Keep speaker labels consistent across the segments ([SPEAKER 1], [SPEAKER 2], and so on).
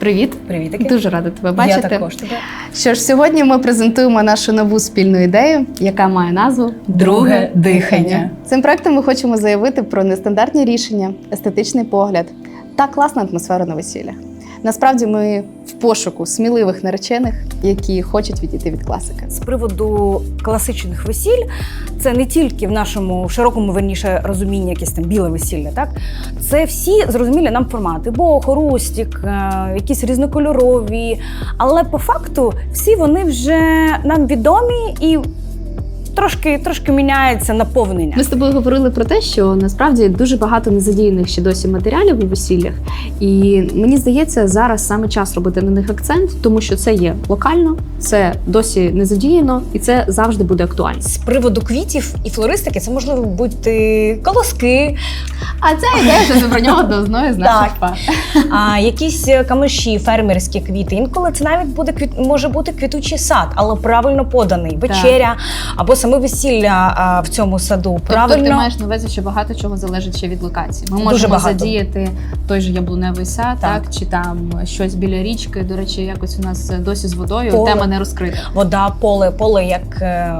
[SPEAKER 1] Привіт,
[SPEAKER 2] Привітики.
[SPEAKER 1] дуже рада тебе бачити.
[SPEAKER 2] Я також тебе.
[SPEAKER 1] Що ж, сьогодні ми презентуємо нашу нову спільну ідею, яка має назву
[SPEAKER 2] Друге дихання.
[SPEAKER 1] Цим проектом ми хочемо заявити про нестандартні рішення, естетичний погляд та класну атмосферу на весіллях. Насправді ми пошуку сміливих наречених, які хочуть відійти від класики.
[SPEAKER 2] З приводу класичних весіль, це не тільки в нашому широкому верніше розумінні якесь там біле весілля, так це всі зрозумілі нам формати: бохо, рустік, е, якісь різнокольорові. Але по факту всі вони вже нам відомі і трошки, трошки міняється наповнення.
[SPEAKER 1] Ми з тобою говорили про те, що насправді дуже багато незадіяних ще досі матеріалів у весіллях, і мені здається, зараз саме час робити на них акцент, тому що це є локально, це досі не задіяно, і це завжди буде актуально.
[SPEAKER 2] З приводу квітів і флористики, це можливо бути колоски,
[SPEAKER 1] А це ідея, що про нього однозною з
[SPEAKER 2] наших а, якісь е, камиші, фермерські квіти. Інколи це навіть буде квіт, може бути квітучий сад, але правильно поданий. Вечеря або саме весілля а, в цьому саду. Правильно
[SPEAKER 1] Тобто ти маєш на увазі, що багато чого залежить ще від локації. Ми
[SPEAKER 2] Дуже
[SPEAKER 1] можемо
[SPEAKER 2] багато.
[SPEAKER 1] задіяти той же яблуневий сад, так.
[SPEAKER 2] Так.
[SPEAKER 1] чи там щось біля річки. До речі, якось у нас досі з водою
[SPEAKER 2] Поле.
[SPEAKER 1] тема не розкрита.
[SPEAKER 2] вода, поле, поле як, е,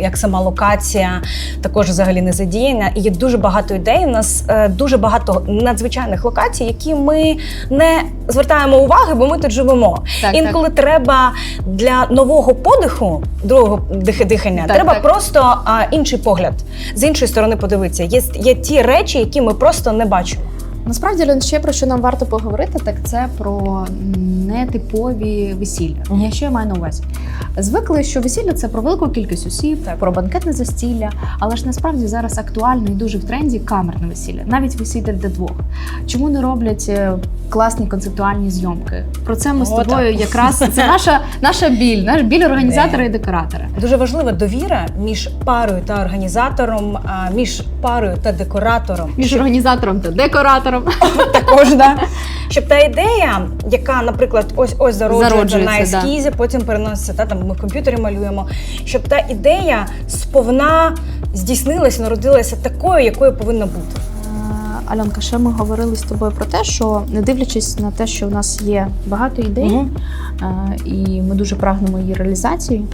[SPEAKER 2] як сама локація, також взагалі не задіяна. І є дуже багато ідей. У нас е, дуже багато надзвичайних локацій, які ми не звертаємо уваги, бо ми тут живемо.
[SPEAKER 1] Так,
[SPEAKER 2] Інколи треба для нового подиху, другого дихання,
[SPEAKER 1] Так,
[SPEAKER 2] треба
[SPEAKER 1] так.
[SPEAKER 2] Просто а, інший погляд з іншої сторони подивитися. Є, є ті речі, які ми просто не бачимо.
[SPEAKER 1] Насправді Лен, ще про що нам варто поговорити, так це про нетипові весілля.
[SPEAKER 2] Я
[SPEAKER 1] Що я маю на увазі? Звикли, що весілля це про велику кількість осіб,
[SPEAKER 2] Так.
[SPEAKER 1] про банкетне застілля, але ж насправді зараз актуально і дуже в тренді камерне весілля, навіть весілля для двох. Чому не роблять е, класні концептуальні зйомки? Про це ми з тобою
[SPEAKER 2] так.
[SPEAKER 1] якраз це наша, наша біль, наш біль організатора і декоратора.
[SPEAKER 2] Дуже важлива довіра між парою та організатором, між парою та декоратором.
[SPEAKER 1] Між організатором та декоратором.
[SPEAKER 2] також да. Щоб та ідея, яка, наприклад, ось ось зароджується,
[SPEAKER 1] Зароджується,
[SPEAKER 2] на ескізі, потім переноситься, та там ми комп'ютері малюємо. Щоб та ідея сповна здійснилася, народилася такою, якою повинна бути.
[SPEAKER 1] Альонка, ще ми говорили з тобою про те, що не дивлячись на те, що у нас є багато ідей,
[SPEAKER 2] Мгм.
[SPEAKER 1] е, і ми дуже прагнемо її реалізації.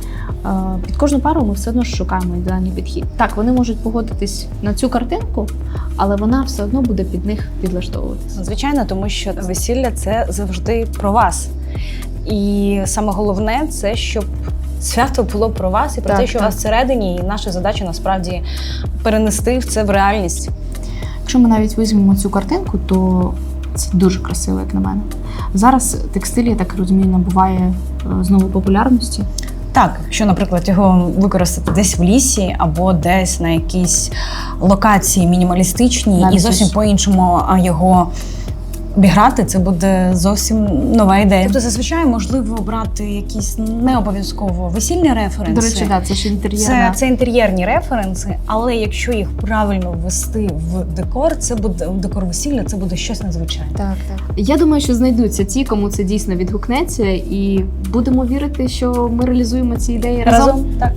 [SPEAKER 1] е, Під кожну пару ми все одно шукаємо ідеальний підхід. Так, вони можуть погодитись на цю картинку, але вона все одно буде під них підлаштовуватися.
[SPEAKER 2] Звичайно, тому що весілля це завжди про вас. І саме головне це щоб. Свято було про вас і про
[SPEAKER 1] Так,
[SPEAKER 2] те, що
[SPEAKER 1] так.
[SPEAKER 2] у вас всередині, і наша задача насправді перенести це в реальність.
[SPEAKER 1] Якщо ми навіть візьмемо цю картинку, то це дуже красиво, як на мене. Зараз текстиль, я так розумію, набуває е, знову популярності.
[SPEAKER 2] Так, що, наприклад, його використати десь в лісі або десь на якійсь локації мінімалістичній
[SPEAKER 1] Навіть
[SPEAKER 2] і зовсім по-іншому його обіграти, це буде зовсім нова ідея. Тобто зазвичай можливо брати якісь не обов'язково весільні референси.
[SPEAKER 1] До речі, да, це ж
[SPEAKER 2] Це,
[SPEAKER 1] інтер'єрна.
[SPEAKER 2] це інтер'єрні референси, але якщо їх правильно ввести в декор, це буде в декор весілля, це буде щось надзвичайне.
[SPEAKER 1] Так, так. Я думаю, що знайдуться ті, кому це дійсно відгукнеться, і будемо вірити, що ми реалізуємо ці ідеї разом.
[SPEAKER 2] так.